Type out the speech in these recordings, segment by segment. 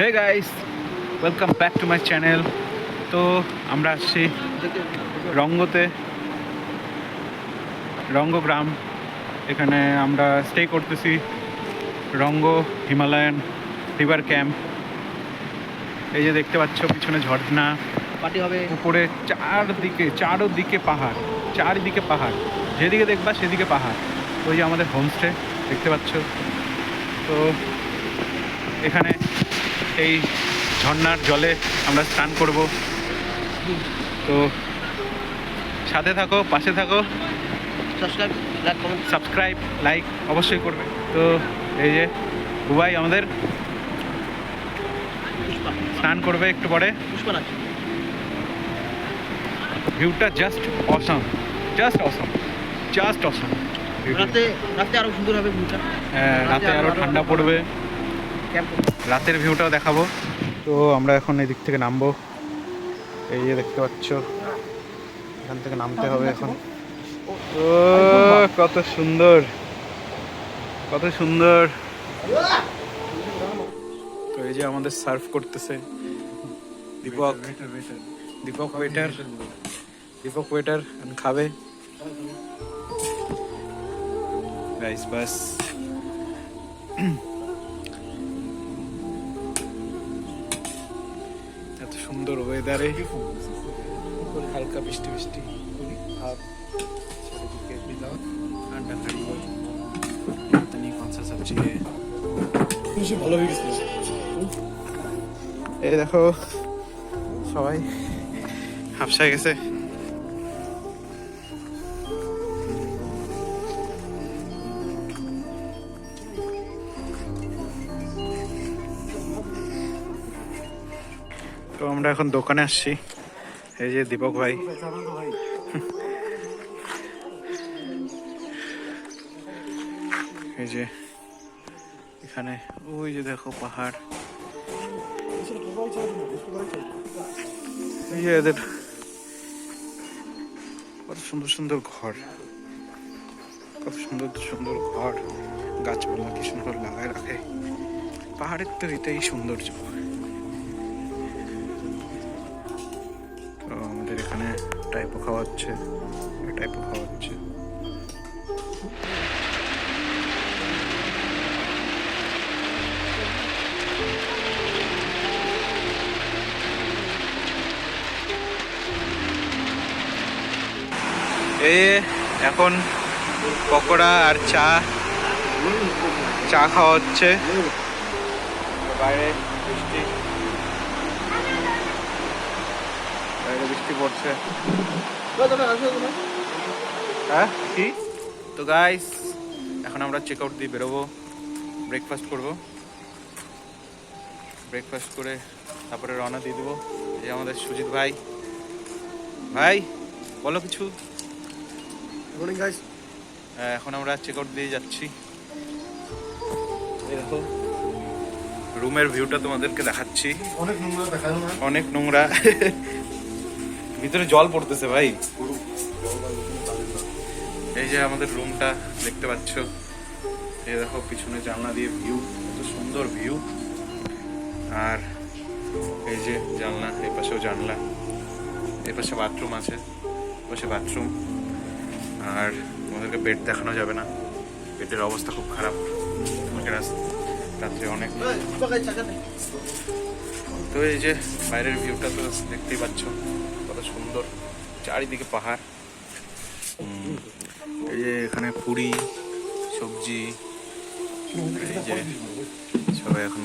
Hey guys welcome back to my channel তো আমরা আসছি রঙ্গতে রঙ্গগ্রাম। এখানে আমরা স্টে করতেছি রঙ্গ হিমালয়ান রিভার ক্যাম্প এই যে দেখতে পাচ্ছ পিছনে ঝর্ণা। পার্টি হবে। উপরে চারদিকে চারদিকে পাহাড় চারিদিকে পাহাড়। যেদিকে দেখবা সেদিকে পাহাড়। ওই যে আমাদের হোমস্টে দেখতে পাচ্ছ। তো এখানে এই ঝর্ণার জলে আমরা স্নান করব। তো সাথে থাকো পাশে থাকো। সাবস্ক্রাইব লাইক অবশ্যই করবে। তো এই যে বুবাই আমাদের স্নান করবে একটু পরে। ভিউটা just awesome just awesome just awesome রাতে রাতে আরও সুন্দর হবে ভিউটা। হ্যাঁ রাতে আরও ঠান্ডা পড়বে। রাতের ভিউটাও দেখাবো। তো আমরা এখন এই দিক থেকে নামবো। এই যে দেখতে পাচ্ছ এখান থেকে নামতে হবে এখন। ও কত সুন্দর কত সুন্দর। তো এই যে আমাদের সার্ভ করতেছে দীপক। দীপক ওয়েটার দীপক ওয়েটার খাবে। গাইস বাস। সুন্দর ওয়েদারে হালকা বৃষ্টি বৃষ্টি ভালো হয়ে এই দেখো সবাই হাফসায় গেছে। এখন দোকানে আসছি। এই যে দীপক ভাই। এই যে এখানে, ওই যে দেখো পাহাড়। এই যে এদের কত সুন্দর সুন্দর ঘর। কত সুন্দর সুন্দর ঘর। গাছপালা কি সুন্দর লাগায় রাখে। পাহাড়ের তো এটাই সৌন্দর্য। এখানে টাইপও খাওয়া হচ্ছে টাইপও খাওয়া হচ্ছে এই এখন পকোড়া আর চা চা খাওয়া হচ্ছে বাইরে বৃষ্টি বাইরে বৃষ্টি পড়ছে। হ্যাঁ কি? তো গাইস এখন আমরা চেক আউট দিয়ে বেরোবো। ব্রেকফাস্ট করব। ব্রেকফাস্ট করে তারপরে রওনা দিয়ে দেবো। এই যে আমাদের সুজিত ভাই। ভাই বলো কিছু। মর্নিং এখন আমরা চেক আউট দিয়ে যাচ্ছি। রুমের ভিউটা তোমাদেরকে দেখাচ্ছি। অনেক নোংরা অনেক নোংরা। ভিতরে জল পড়তেছে ভাই। এই যে আমাদের রুমটা দেখতে পাচ্ছ? এই দেখো পিছনে জানলা দিয়ে ভিউ কত সুন্দর ভিউ আর এই যে জানলা এই পাশেও জানলা। এই পাশে বাথরুম আছে পাশে বাথরুম আর তোমাদেরকে বেড দেখানো যাবে না। বেডের অবস্থা খুব খারাপ। তোমাকে রাত্রে অনেক তো এই যে বাইরের ভিউটা তো দেখতেই পাচ্ছ। সুন্দর চারিদিকে পাহাড় উম, এই যে এখানে পুরি সবজি এই যে সবাই এখন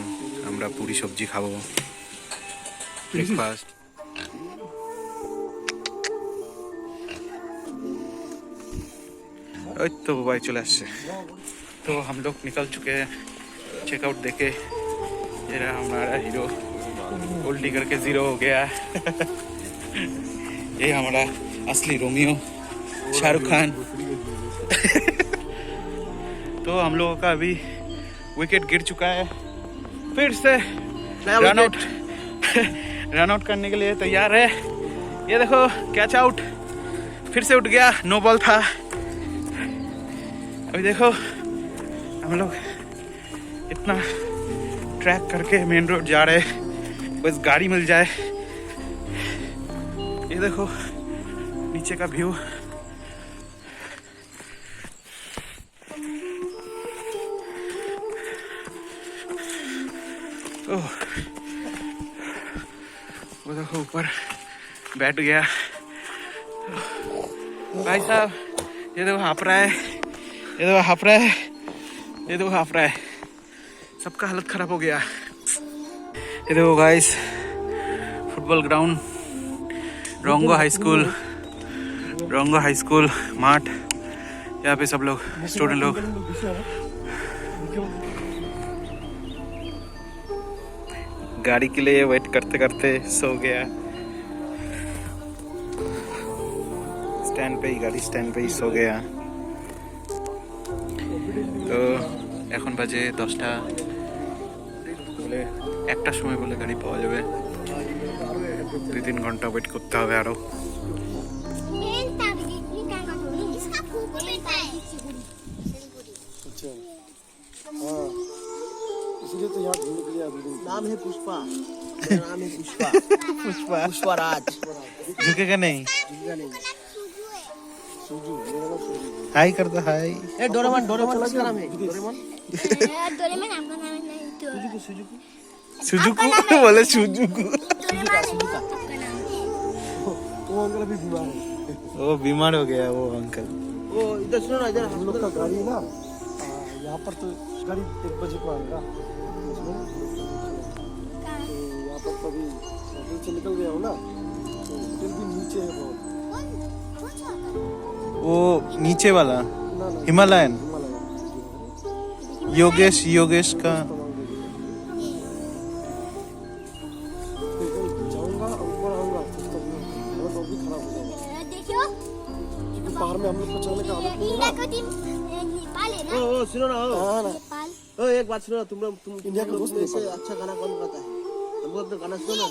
আমরা পুরি সবজি খাবো ब्रेकफास्ट ওই তো ভাই চলে আসছে तो हम लोग निकल चुके हैं चेकआउट देके ये रहा हमारा हीरो उल्टी करके जीरो हो गया ये हमारा असली रोमियो शाहरुख खान। तो हम लोगों का अभी विकेट गिर चुका है। फिर से रन आउट रन आउट करने के लिए तैयार है। ये देखो कैच आउट फिर से उठ गया नो बॉल था। अभी देखो हम लोग इतना ट्रैक करके मेन रोड जा रहे बस गाड़ी मिल जाए। ये देखो, नीचे का व्यू वो देखो, ऊपर बैठ गया। भाई साहब, ये देखो, हाफ़ रहा है। ये देखो, हाफ़ रहा है। ये देखो, हाफ़ रहा है। सबका हालत खराब हो गया। ये देखो guys football ground Rongo high school Rongo high school माठ यहाँ पे सब लोग स्टूडेंट लोग गाड़ी के लिए वेट करते करते सो गया স্ট্যান্ড পেই গাড়ি স্ট্যান্ড পেই সো গেয়া তো এখন বাজে দশটা বলে একটার সময় বলে গাড়ি পাওয়া যাবে দুই তিন ঘন্টা ওয়েট করতে হবে আরো अच्छा हाँ इसीलिए तो यहाँ घूमने के लिए अभी दिन नाम है पुष्पा मेरा नाम है पुष्पा पुष्पा पुष्पा राज झुकेगा नहीं जिंदा नहीं सूजू मेरा नाम सूजू हाई कर दो हाई ए डोरेमन डोरेमन किसका नाम है डोरेमन डोरेमन आपका नाम है नहीं तो सुजुकी सुजुकू बोले सुजुकू डोरेमन आपका नाम है वो अंकल अभी बीमार है वो बीमार हो गया वो अंकल ओ इधर सुनो ना इधर हम लोग का गाड़ी ना आ, यहाँ पर तो गाड़ी एक बजे को आएगा उसमें तो यहाँ पर तो अभी होटल से निकल गया हूँ ना तो होटल भी नीचे है बहुत वो नीचे वाला ना ना हिमालयन हिमालय योगेश योगेश का घर में हम लोग को चलने का आदत नहीं है ना ओ सुनो ना हां ना ओ एक बात सुनो ना तुम तुम इंडिया का दोस्त ऐसे अच्छा गाना कौन गाता है हमको तो गाना सुनो ना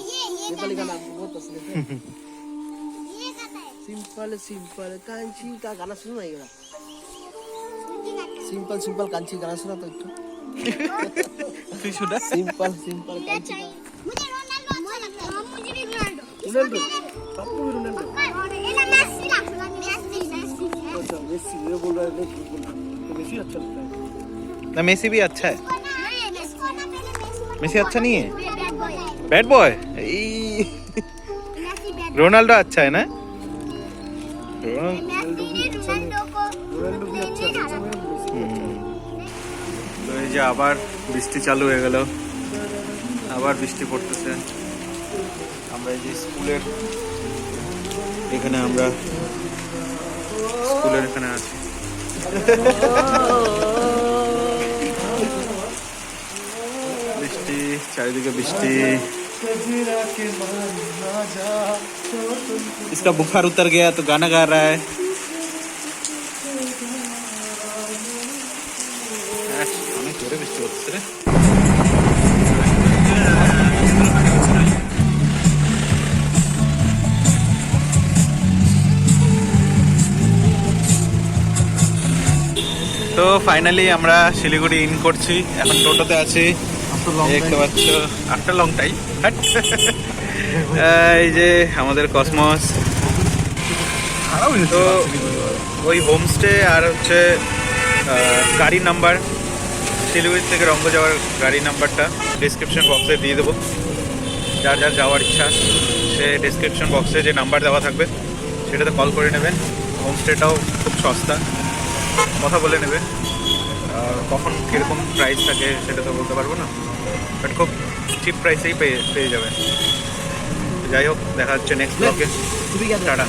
नेपाली गाना बहुत पसंद है सिंपल सिंपल कांची का गाना सुनो ना ये सिंपल सिंपल कांची गाना सुना तो तू सिंपल सिंपल कांची मुझे रोनाल्डो अच्छा लगता है मुझे भी Ronaldo Ronaldo Pappu Ronaldo Messi ये बोल रहा है नहीं ठीक बोल रहा है तो मेसी अच्छा लगता है ना मेसी भी अच्छा है नहीं मेसी को ना पहले मेसी मेसी अच्छा नहीं है बैड बॉय है bad boy Messi bad Ronaldo अच्छा है ना रोनाल्डो मेसी ने रोनाल्डो को रोनाल्डो भी अच्छा है अच्छा है मेसी भी अच्छा है তো এই যে আবার বৃষ্টি চালু হয়ে গেল আবার বৃষ্টি পড়তেছে আমরা এই যে স্কুলের এখানে আমরা স্কুলের এখানে আছি বৃষ্টি চারিদিকে বৃষ্টি इसका बुखार उतर गया तो गाना गा रहा है তো ফাইনালি আমরা শিলিগুড়ি ইন করছি। এখন টোটোতে আছি। দেখতে পাচ্ছ আফটার লং টাইম এই যে আমাদের কসমস। তো ওই হোমস্টে আর হচ্ছে গাড়ির নাম্বার শিলিগুড়ি থেকে রঙ্গ যাওয়ার গাড়ির নাম্বারটা ডিসক্রিপশন বক্সে দিয়ে দেবো। যার যার যাওয়ার ইচ্ছা সে ডিসক্রিপশন বক্সে যে নাম্বার দেওয়া থাকবে সেটাতে কল করে নেবেন হোমস্টেটাও খুব সস্তা। কথা বলে নেবে। কখন কীরকম প্রাইস থাকে সেটা তো বলতে পারব না। বাট খুব চিপ প্রাইসেই পেয়ে পেয়ে যাবে। যাই হোক দেখা হচ্ছে নেক্সট ব্লগে টাটা।